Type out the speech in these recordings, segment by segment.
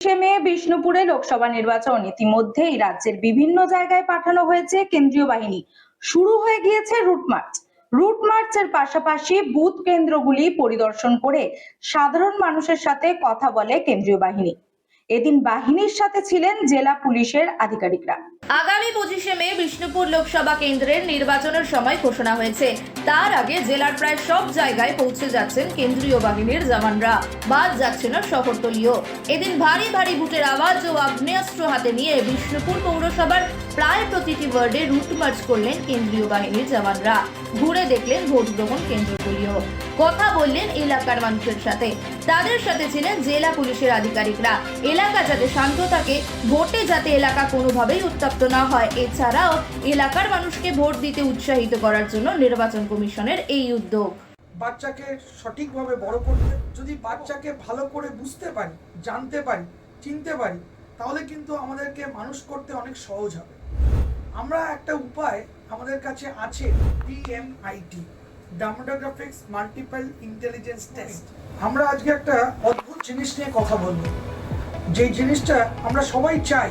মে বিষ্ণুপুরে লোকসভা নির্বাচন। ইতিমধ্যেই রাজ্যের বিভিন্ন জায়গায় পাঠানো হয়েছে কেন্দ্রীয় বাহিনী। শুরু হয়ে গিয়েছে রুটমার্চ মার্চ। রুট মার্চের পাশাপাশি বুথ কেন্দ্রগুলি পরিদর্শন করে সাধারণ মানুষের সাথে কথা বলে কেন্দ্রীয় বাহিনী। এদিন বাহিনীর সাথে ছিলেন জেলা পুলিশের আধিকারিকরা। আগামী পঁচিশে মে বিষ্ণুপুর লোকসভা কেন্দ্রের নির্বাচনের সময় ঘোষণা হয়েছে। তার আগে জেলার প্রায় সব জায়গায় পৌঁছে যাচ্ছেন কেন্দ্রীয় বাহিনীর জওয়ানরা। বাদ যাচ্ছে না শহরতলীয় এদিন ভারী ভারী বুটের আওয়াজ ও আগ্নেয়াস্ত্র হাতে নিয়ে বিষ্ণুপুর পৌরসভার প্রায় প্রতিটি ওয়ার্ডে রুট মার্চ করলেন কেন্দ্রীয় বাহিনীর জওয়ানরা। ঘুরে দেখলেন ভোট গ্রহণ কেন্দ্রগুলিও। কথা বললেন এলাকার মানুষের সাথে। তাদের সাথে ছিলেন জেলা পুলিশের আধিকারিকরা। এলাকা যাতে শান্ত থাকে, ভোটে যাতে এলাকা কোনোভাবেই উত্তপ্ত না হয়। এছাড়াও এলাকার মানুষকে ভোট দিতে উৎসাহিত করার জন্য নির্বাচন কমিশনের এই উদ্যোগ। বাচ্চাকে সঠিকভাবে বড় করতে, যদি বাচ্চাকে ভালো করে বুঝতে পারি, জানতে পারি, চিনতে পারি, তাহলে কিন্তু আমাদেরকে মানুষ করতে অনেক সহজ হবে। আমরা একটা উপায় আমাদের কাছে আছে PMIT dermatoglyphics multiple intelligence test আমরা আজকে একটা অদ্ভুত জিনিস নিয়ে কথা বলব। যে জিনিসটা আমরা সবাই চাই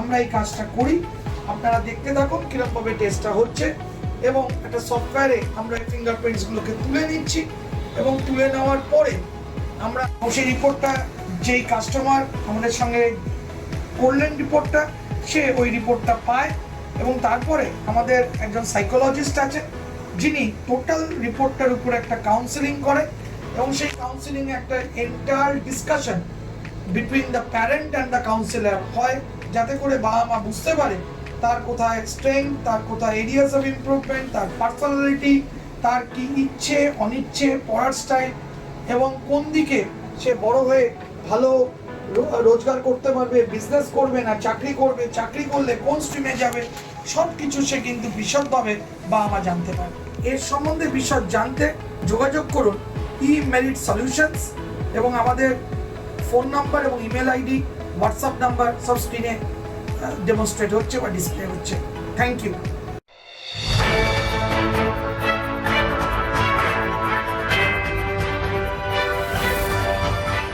আমরা এই কাজটা করি। আপনারা দেখতে থাকুন কিরকমভাবে টেস্টটা হচ্ছে এবং একটা সফটওয়্যারে আমরা এই ফিঙ্গারপ্রিন্টসগুলোকে তুলে নিচ্ছি এবং তুলে নেওয়ার পরে আমরা সেই রিপোর্টটা যেই কাস্টমার আমাদের সঙ্গে করলেন রিপোর্টটা সে ওই রিপোর্টটা পায় এবং তারপরে আমাদের একজন সাইকোলজিস্ট আছে, যিনি টোটাল রিপোর্টটার উপর একটা কাউন্সেলিং করে এবং সেই কাউন্সেলিং একটা enter discussion between the parent and the counsellor হয়। যাতে করে বাবা মা বুঝতে পারে তার কোথায় স্ট্রেংথ তার কোথায় এরিয়াস অফ ইমপ্রুভমেন্ট তার পার্সোনালিটি তার কি ইচ্ছে, অনিচ্ছে, পড়ার স্টাইল এবং কোন দিকে সে বড় হয়ে ভালো রোজগার করতে পারবে বিজনেস করবে না, চাকরি করবে, চাকরি করলে কোন স্ট্রিমে যাবে সব কিছু সে কিন্তু বিশদভাবে বাবা মা জানতে পারে এর সম্বন্ধে বিশদ জানতে যোগাযোগ করুন ই মেরিট সলিউশনস এবং আমাদের ফোন নাম্বার এবং ইমেল আইডি হোয়াটসঅ্যাপ নাম্বার সব স্ক্রিনে ডেমনস্ট্রেট হচ্ছে বা ডিসপ্লে হচ্ছে। Thank you